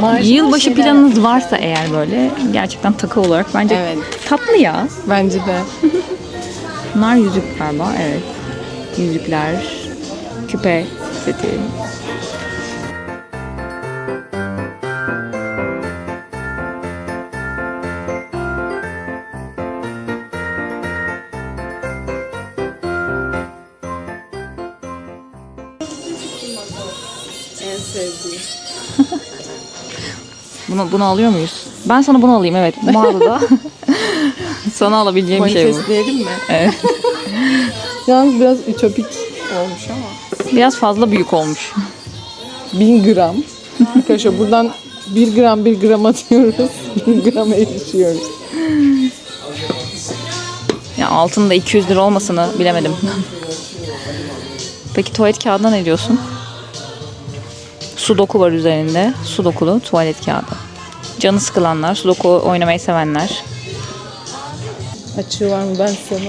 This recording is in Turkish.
Marshmallow Yılbaşı şeyler planınız varsa eğer böyle gerçekten takı olarak bence Evet. tatlı ya. Bence de. Bunlar yüzük galiba evet. Yüzükler, küpe seti. En sevdiğim. Bunu, bunu alıyor muyuz? Ben sana bunu alayım evet. Mağazada. sana alabileceğim bir şey bu. Manifestleyelim mi? Evet. Yalnız biraz ütopik olmuş ama. Biraz fazla büyük olmuş. 1000 gram. Arkadaşlar buradan 1 gram 1 gram atıyoruz. 1000 grama erişiyoruz. Ya altında 200 lira olmasını bilemedim. Peki tuvalet kağıdına ne diyorsun? Sudoku var üzerinde. Sudokulu tuvalet kağıdı. Canı sıkılanlar, sudoku oynamayı sevenler. Açığı var mı ben sana?